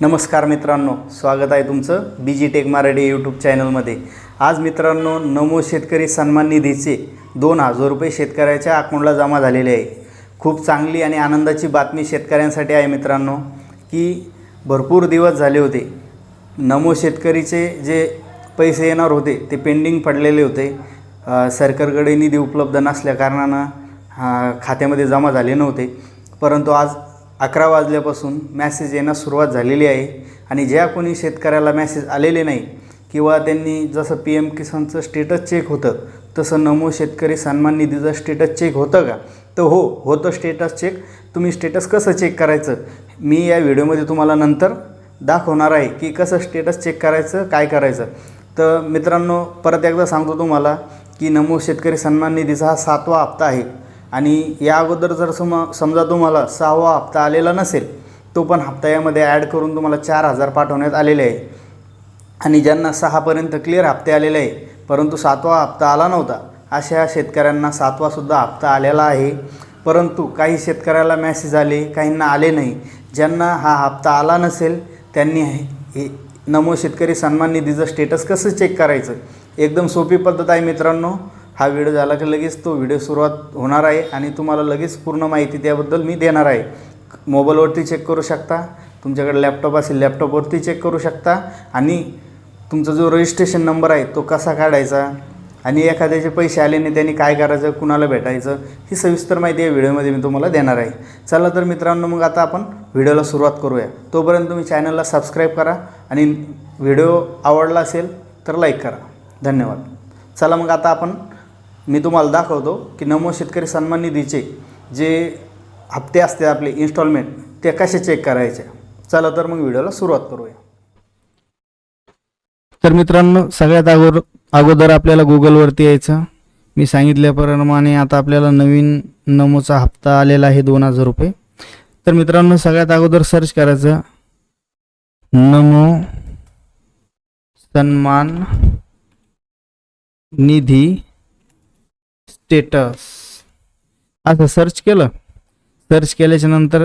नमस्कार मित्रांनो स्वागत आहे तुमचं B G tech Marathi YouTube चॅनलमध्ये आज मित्रांनो नमो शेतकरी सन्मान निधीचे दोन हजार रुपये शेतकऱ्याच्या अकाउंटला जमा झालेले आहे. खूप चांगली आणि आनंदाची बातमी शेतकऱ्यांसाठी आहे मित्रांनो की भरपूर दिवस झाले होते. नमो शेतकरीचे जे पैसे येणार होते ते पेंडिंग पडलेले होते. सरकारकडे निधी उपलब्ध नसल्या कारणानं खात्यामध्ये जमा झाले नव्हते. परंतु आज अकरा वाजल्यापासून मॅसेज येण्यास सुरुवात झालेली आहे. आणि ज्या कोणी शेतकऱ्याला मॅसेज आलेले नाही किंवा त्यांनी जसं पी एम किसानचं स्टेटस चेक होतं तसं नमो शेतकरी सन्मान निधीचं स्टेटस चेक होतं का? तर हो होतं स्टेटस चेक तुम्ही स्टेटस कसं चेक करायचं? मी या व्हिडिओमध्ये तुम्हाला नंतर दाखवणार आहे की कसं स्टेटस चेक करायचं काय करायचं. तर मित्रांनो परत एकदा सांगतो तुम्हाला की नमो शेतकरी सन्मान निधीचा हा सातवा हप्ता आहे. आणि या अगोदर जर सम समजा तुम्हाला सहावा हप्ता आलेला नसेल तो पण हप्ता यामध्ये ॲड करून तुम्हाला चार हजार पाठवण्यात आलेले आहे. आणि ज्यांना सहापर्यंत क्लिअर हप्ते आलेले आहे परंतु सातवा हप्ता आला नव्हता अशा शेतकऱ्यांना सातवासुद्धा हप्ता आलेला आहे. परंतु काही शेतकऱ्याला मॅसेज आले काहींना आले नाही. ज्यांना हा हप्ता आला नसेल त्यांनी हे हे नमो शेतकरी सन्मान निधीचं स्टेटस कसं चेक करायचं? एकदम सोपी पद्धत आहे मित्रांनो. हा व्हिडिओ झाला की लगेच तो व्हिडिओ सुरुवात होणार आहे आणि तुम्हाला लगेच पूर्ण माहिती त्याबद्दल मी देणार आहे. मोबाईलवरती चेक करू शकता. तुमच्याकडे लॅपटॉप असेल लॅपटॉपवरती चेक करू शकता. आणि तुमचा जो रजिस्ट्रेशन नंबर आहे तो कसा काढायचा? आणि एखाद्याचे पैसे आले नाही त्यांनी काय करायचं कुणाला भेटायचं ही सविस्तर माहिती या व्हिडिओमध्ये मी तुम्हाला देणार आहे. चला तर मित्रांनो मग आता आपण व्हिडिओला सुरुवात करूया. तोपर्यंत तुम्ही चॅनलला सबस्क्राईब करा आणि व्हिडिओ आवडला असेल तर लाईक करा. धन्यवाद. चला मग आता आपण मी तुम्हाला दाखवतो की नमो शेतकरी सन्मान निधीचे जे हप्ते असते आपले इन्स्टॉलमेंट ते कसे चेक करायचे? चला तर मग व्हिडिओला सुरुवात करूया. तर मित्रांनो सगळ्यात अगोदर अगोदर आपल्याला गुगलवरती यायचं. मी सांगितल्याप्रमाणे आता आपल्याला नवीन नमोचा हप्ता आलेला आहे दोन हजार रुपये. तर मित्रांनो सगळ्यात अगोदर सर्च करायचं. नमो सन्मान निधी स्टेटस. असं सर्च केलं. सर्च केल्याच्यानंतर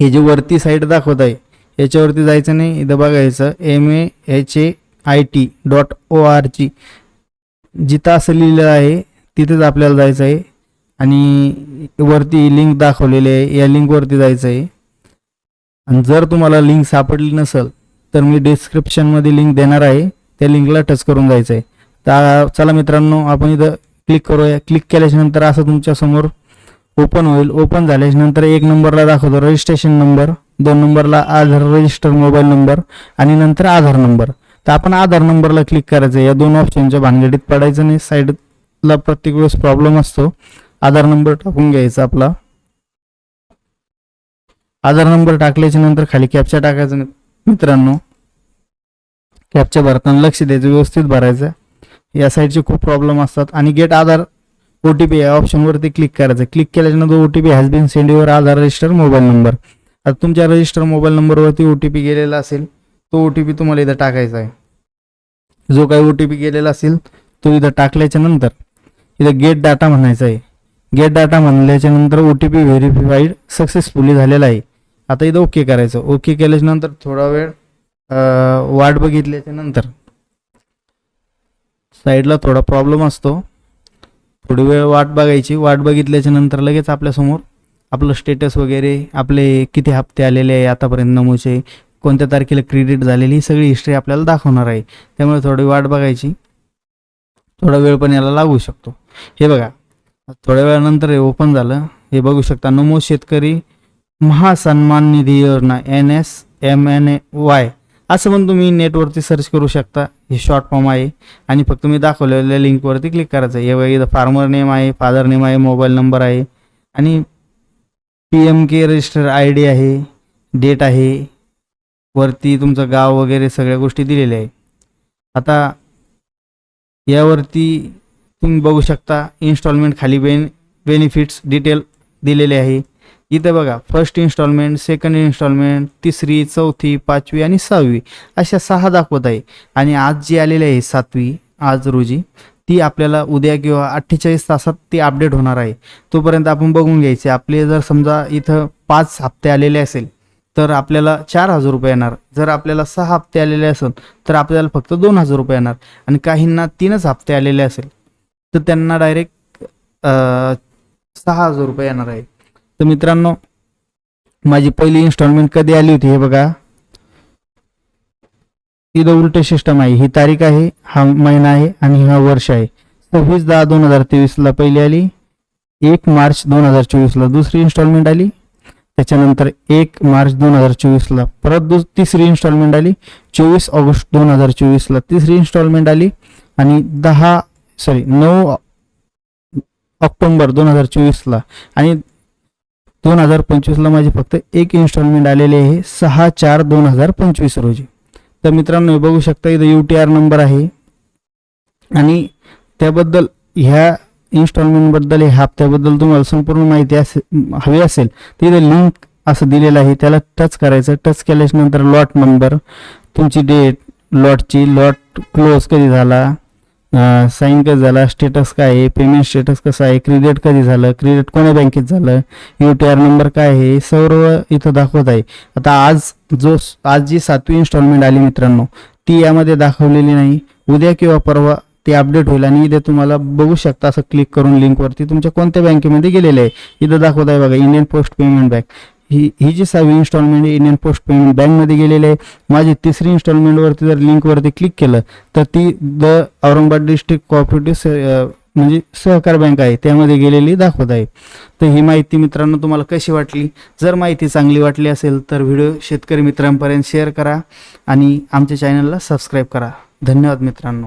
हे जे वरती साईट दाखवत आहे याच्यावरती जायचं नाही. इथं बघायचं M A H A I T dot O R G जिथं असं लिहिलं आहे तिथेच आपल्याला जायचं आहे. आणि वरती लिंक दाखवलेली आहे या लिंकवरती जायचं आहे. आणि जर तुम्हाला लिंक सापडली नसेल तर मी डिस्क्रिप्शनमध्ये लिंक देणार आहे. त्या लिंकला टच करून जायचं आहे. तर चला मित्रांनो आपण इथं क्लिक करूया. क्लिक केल्याच्यानंतर असं तुमच्यासमोर ओपन होईल. ओपन झाल्याच्यानंतर एक नंबरला दाखवतो. रजिस्ट्रेशन नंबर दोन नंबरला आधार रजिस्टर मोबाईल नंबर आणि नंतर आधार नंबर तर आपण आधार नंबरला क्लिक करायचं. या दोन ऑप्शनच्या भानगडीत पडायचं नाही. साईडला प्रत्येक वेळेस प्रॉब्लेम असतो. आधार नंबर टाकून घ्यायचा आपला. आधार नंबर टाकल्याच्या नंतर खाली कॅपचा टाकायचा मित्रांनो कॅपच्या भरताना लक्ष द्यायचं. व्यवस्थित भरायचं. या साईडचे खूप प्रॉब्लेम असतात. आणि get Aadhaar O T P या ऑप्शनवरती क्लिक करायचं. क्लिक केल्याच्यानंतर O T P has been send your Aadhaar register mobile number आता तुमच्या रजिस्टर मोबाईल नंबरवरती ओ टी पी गेलेला असेल तो ओ टी पी तुम्हाला इथं टाकायचा आहे. जो काही ओ टी पी गेलेला असेल तो इथं टाकल्याच्या नंतर इथं गेट डाटा म्हणायचा आहे. गेट डाटा म्हणल्याच्या नंतर O T P verified successfully झालेला आहे. आता इथं ओके करायचं. ओके केल्याच्यानंतर थोडा वेळ वाट बघितल्याच्या नंतर साईडला थोडा प्रॉब्लेम असतो. थोडी वेळ वाट बघायची. वाट बघितल्याच्या नंतर लगेच आपल्यासमोर आपलं स्टेटस वगैरे आपले किती हप्ते आलेले आहे आतापर्यंत नमूचे कोणत्या तारखेला क्रेडिट झालेली ही सगळी हिस्ट्री आपल्याला दाखवणार आहे. त्यामुळे थोडी वाट बघायची. थोडा वेळ पण याला लागू शकतो. हे बघा थोड्या वेळानंतर हे ओपन झालं. हे बघू शकता नमो Shetkari Mahasanman Nidhi Yojana N S M N A Y असं पण तुम्ही नेटवरती सर्च करू शकता. हे शॉर्ट फॉर्म आहे. आणि फक्त मी दाखवलेल्या लिंकवरती क्लिक करायचं. आहे हे बघा इथं फार्मर नेम आहे फादर नेम आहे मोबाईल नंबर आहे. आणि P M K register I D आहे डेट आहे. वरती तुमचं गाव वगैरे सगळ्या गोष्टी दिलेल्या आहे आता यावरती तुम्ही बघू शकता इन्स्टॉलमेंट खाली बेन बेनिफिट्स डिटेल दिलेले आहे. इथं बघा फर्स्ट इन्स्टॉलमेंट सेकंड इन्स्टॉलमेंट तिसरी चौथी पाचवी आणि सहावी अशा सहा दाखवत आहे. आणि आज जी आलेली आहे सातवी आज रोजी ती आपल्याला उद्या किंवा अठ्ठेचाळीस तासात ती अपडेट होणार आहे. तोपर्यंत आपण बघून घ्यायचे. आपले जर समजा इथं पाच हप्ते आलेले असेल तर आपल्याला चार हजार रुपये येणार. जर आपल्याला सहा हप्ते आलेले असेल तर आपल्याला फक्त दोन हजार रुपये येणार. आणि काहींना तीनच हप्ते आलेले असेल तर त्यांना डायरेक्ट सहा हजार रुपये येणार आहे. तर मित्रांनो माझी पहिली इन्स्टॉलमेंट कधी आली होती हे बघा. इथं उलट सिस्टम आहे. ही तारीख आहे हा महिना आहे आणि हा वर्ष आहे. सव्वीस दहा दोन हजार तेवीसला पहिली आली. एक मार्च दोन हजार चोवीसला दुसरी इन्स्टॉलमेंट आली. त्याच्यानंतर एक मार्च दोन हजार चोवीसला परत दु तिसरी इन्स्टॉलमेंट आली. चोवीस ऑगस्ट दोन हजार चोवीसला तिसरी इन्स्टॉलमेंट आली. आणि दहा सॉरी नऊ ऑक्टोंबर दोन हजार चोवीसला आणि दोन हजार पंचवीसला माझी फक्त एक इन्स्टॉलमेंट आलेली आहे. सहा चार दोन हजार पंचवीस रोजी. तर मित्रांनो हे बघू शकता इथं यू टी आर नंबर आहे. आणि त्याबद्दल ह्या इन्स्टॉलमेंटबद्दल ह्या हप्त्याबद्दल तुम्हाला संपूर्ण माहिती असे हवी असेल तर इथं लिंक असं दिलेलं आहे. त्याला टच करायचं. टच केल्याच्यानंतर लॉट नंबर तुमची डेट लॉटची लॉट क्लोज कधी झाला साईन कसं झाला स्टेटस काय आहे पेमेंट स्टेटस कसं आहे क्रेडिट कधी झालं क्रेडिट कोण्या बँकेत झालं यू टी आर नंबर काय आहे हे सर्व इथं दाखवत आहे. आता आज जो आज जी सातवी इन्स्टॉलमेंट आली मित्रांनो ती यामध्ये दाखवलेली नाही. उद्या किंवा परवा ती अपडेट होईल आणि इथे तुम्हाला बघू शकता असं क्लिक करून लिंकवरती तुमच्या कोणत्या बँकेमध्ये गेलेले आहे. इथं दाखवत आहे बघा इंडियन पोस्ट पेमेंट बँक ही ही जी सहावी इन्स्टॉलमेंट इंडियन पोस्ट पेमेंट बँकमध्ये गेलेली आहे. माझी तिसरी इन्स्टॉलमेंटवरती जर लिंकवरती क्लिक केलं तर ती द औरंगाबाद डिस्ट्रिक्ट कॉपरेटिव्ह म्हणजे सहकार बँक आहे त्यामध्ये गेलेली दाखवत आहे. तर ही माहिती मित्रांनो तुम्हाला कशी वाटली? जर माहिती चांगली वाटली असेल तर व्हिडिओ शेतकरी मित्रांपर्यंत शेअर करा आणि आमच्या चॅनलला सबस्क्राईब करा. धन्यवाद मित्रांनो.